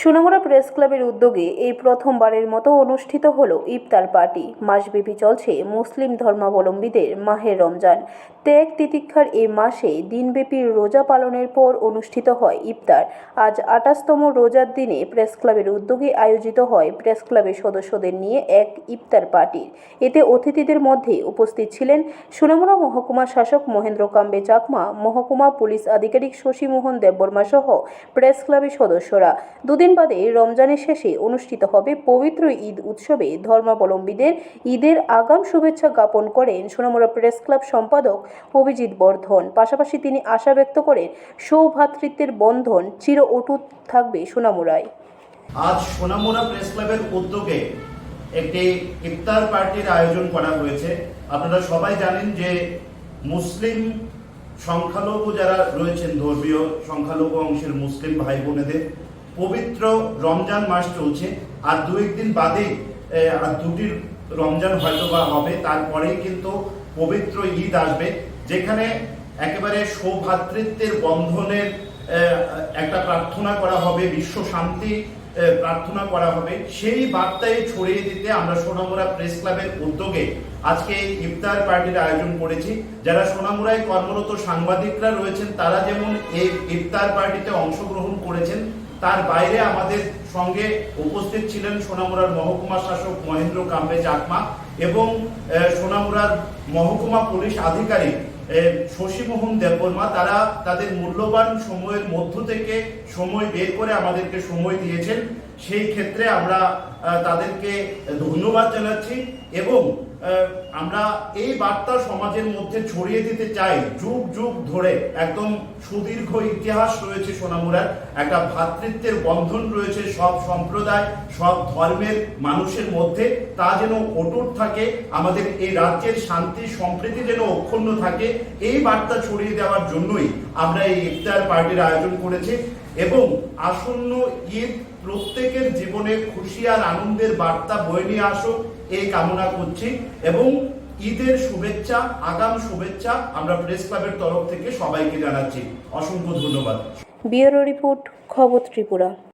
Sonamura press ক্লাবের উদ্যোগে এই প্রথমবারের মতো অনুষ্ঠিত হল ইফতার পার্টি। মাসব্যাপী চলছে মুসলিম ধর্মাবলম্বীদের মাহের রমজান। ত্যাগ তিতিক্ষার এই মাসে দিনব্যাপী রোজা পালনের পর অনুষ্ঠিত হয় ইফতার। আজ আঠাশতম রোজার দিনে প্রেস ক্লাবের উদ্যোগে আয়োজিত হয় প্রেস ক্লাবের সদস্যদের নিয়ে এক ইফতার পার্টি। এতে অতিথিদের মধ্যে উপস্থিত ছিলেন সোনামুড়া মহকুমা শাসক মহেন্দ্র কাম্বে চাকমা, মহকুমা পুলিশ আধিকারিক শশীমোহন দেববর্মা সহ প্রেস ক্লাবের সদস্যরা। দুদিন বাদে রমজানের শেষে অনুষ্ঠিত হবে পবিত্র ঈদ উৎসবে ধর্মাবলম্বীদের ঈদের আগাম শুভেচ্ছা জ্ঞাপন করেন সোনামুড়া প্রেস ক্লাব সম্পাদক অভিজিৎ বর্ধন। পাশাপাশি তিনি আশা ব্যক্ত করেন সৌভ্রাতৃত্বের বন্ধন চির অটুট থাকবে সোনামুড়ায়। আজ সোনামুড়া প্রেস ক্লাবের উদ্যোগে একটি ইফতার পার্টির আয়োজন করা হয়েছে। আপনারা সবাই জানেন যে মুসলিম সংখ্যালঘু যারা রয়েছেন, ধর্মীয় সংখ্যালঘু অংশের মুসলিম ভাই বোনেদের পবিত্র রমজান মাস চলছে। আর দু একদিন বাদে আর দুটি রমজান হয়তো বা হবে, তারপরেই কিন্তু পবিত্র ঈদ আসবে, যেখানে একেবারে সৌভাতৃত্বের বন্ধনের একটা প্রার্থনা করা হবে, বিশ্ব শান্তি প্রার্থনা করা হবে। সেই বার্তায় ছড়িয়ে দিতে আমরা সোনামুড়া প্রেস ক্লাবের উদ্যোগে আজকে ইফতার পার্টির আয়োজন করেছি। যারা সোনামুড়ায় কর্মরত সাংবাদিকরা রয়েছেন, তারা যেমন এই ইফতার পার্টিতে অংশগ্রহণ করেছেন তার বাইরে আমাদের সঙ্গে উপস্থিত ছিলেন সোনামুড়ার মহকুমা শাসক মহেন্দ্র কাম্বে চাকমা এবং সোনামুড়ার মহকুমা পুলিশ আধিকারিক শশীমোহন দেববর্মা। তারা তাদের মূল্যবান সময়ের মধ্য থেকে সময় বের করে আমাদেরকে সময় দিয়েছেন। সেই ক্ষেত্রে আমরা তাদেরকে ধন্যবাদ জানাচ্ছি এবং আমরা এই বার্তা সমাজের মধ্যে ছড়িয়ে দিতে চাই যুগ যুগ ধরে। একদম সুদীর্ঘ ইতিহাস রয়েছে সোনামুড়ার, একটা ভ্রাতৃত্বের বন্ধন রয়েছে সব সম্প্রদায়, সব ধর্মের মানুষের মধ্যে। তা যেন অটুট থাকে, আমাদের এই রাজ্যের শান্তি, সম্প্রীতি যেন অক্ষুণ্ণ থাকে, এই বার্তা ছড়িয়ে দেওয়ার জন্যই আমরা এই ইফতার পার্টির আয়োজন করেছি। এবং আসন্ন ঈদ প্রত্যেকের জীবনে খুশি আর আনন্দের বার্তা বয়ে নিয়ে আসুক। এই কামনা করছি এবং ঈদের শুভেচ্ছা, আগাম শুভেচ্ছা আমরা প্রেস ক্লাবের তরফ থেকে সবাইকে জানাচ্ছি। অসংখ্য ধন্যবাদ। বিয়ারো রিপোর্ট, খবর ত্রিপুরা।